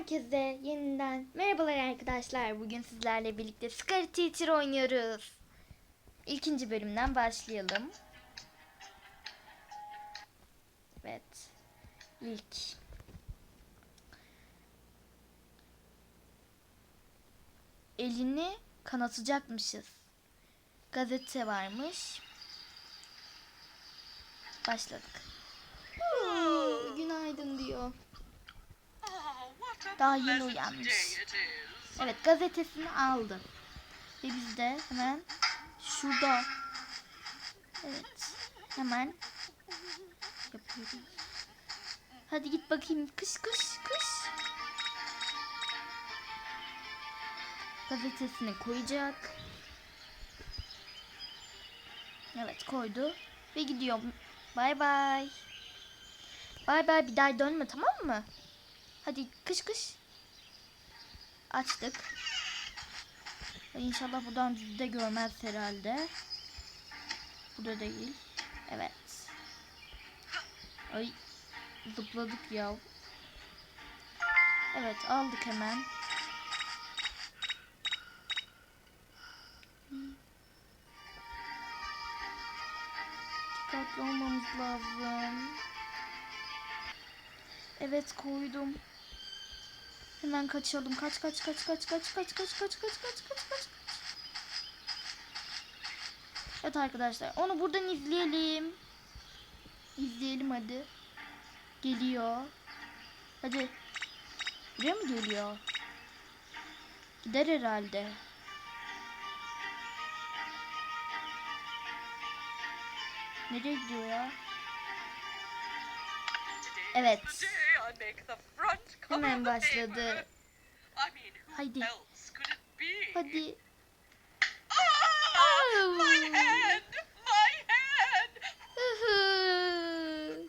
Herkese yeniden merhabalar arkadaşlar. Bugün sizlerle birlikte Scary Teacher oynuyoruz. İkinci bölümden başlayalım. Evet. İlk. Elini kanatacakmışız. Gazete varmış. Başladık. Günaydın diyor. Daha yeni uyanmış. Evet gazetesini aldı. Ve biz de hemen şurada. Evet. Hemen yapıyoruz. Hadi git bakayım. Kış kış kış. Gazetesini koyacak. Evet koydu. Ve gidiyor. Bay bay. Bay bay bir daha dönme tamam mı? Hadi kış kış. Açtık. İnşallah buradan de görmez herhalde. Burada değil. Evet. Ay zıpladık ya. Evet aldık hemen. Dikkatli olmamız lazım. Evet koydum. Hemen kaçalım. Kaç kaç kaç kaç kaç kaç kaç kaç kaç kaç kaç kaç. Evet arkadaşlar onu buradan izleyelim. İzleyelim hadi. Geliyor. Hadi. Buraya mı geliyor? Gider herhalde. Nereye gidiyor ya? Evet. Hemen başladı. Haydi. Hadi.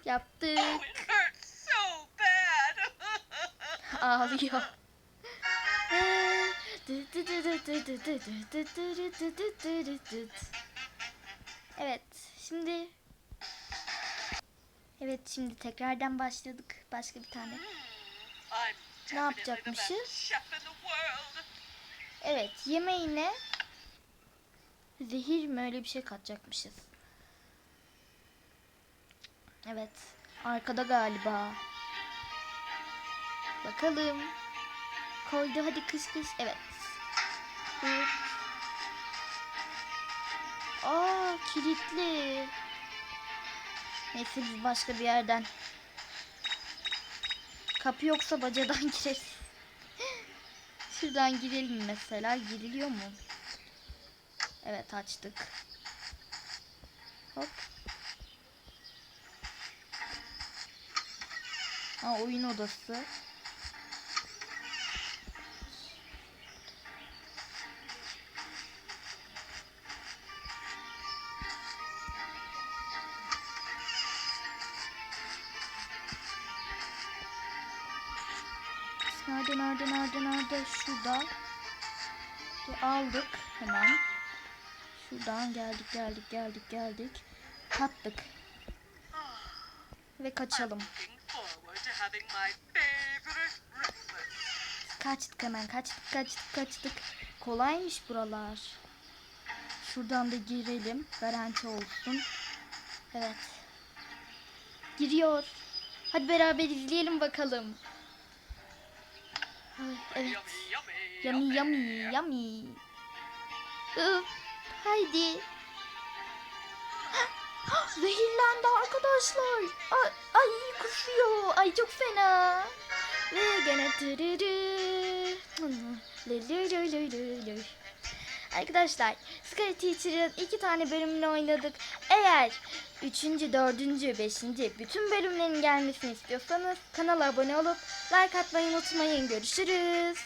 Yaptık. Ağlıyor. Evet, şimdi Evet, şimdi tekrardan başladık. Başka bir tane. Ne yapacakmışız? Evet, yemeğine zehir mi öyle bir şey katacakmışız. Evet, arkada galiba. Bakalım. Koydu hadi kış kış. Evet. Hop. Aa kilitli. Neyse biz başka bir yerden. Kapı yoksa bacadan gireriz. Şuradan girelim mesela. Giriliyor mu? Evet açtık. Hop. Ha oyun odası. Nerede nerede nerede nerede? Şurada. Dur, aldık hemen. Şuradan geldik geldik geldik geldik. Kattık. Ve kaçalım. Kaçtık hemen kaçtık kaçtık kaçtık. Kolaymış buralar. Şuradan da girelim. Garanti olsun. Evet. Giriyor. Hadi beraber izleyelim bakalım. Ay, evet. Yummy, yummy, Yummy. Üf, haydi. Zehirlendi arkadaşlar. Ay, ay kusuyor. Ay çok fena. Ve gene tırırı. Lülülülülülü. Arkadaşlar Scary Teacher'ın iki tane bölümünü oynadık. Eğer üçüncü, dördüncü, beşinci bütün bölümlerin gelmesini istiyorsanız kanala abone olup like atmayı unutmayın. Görüşürüz.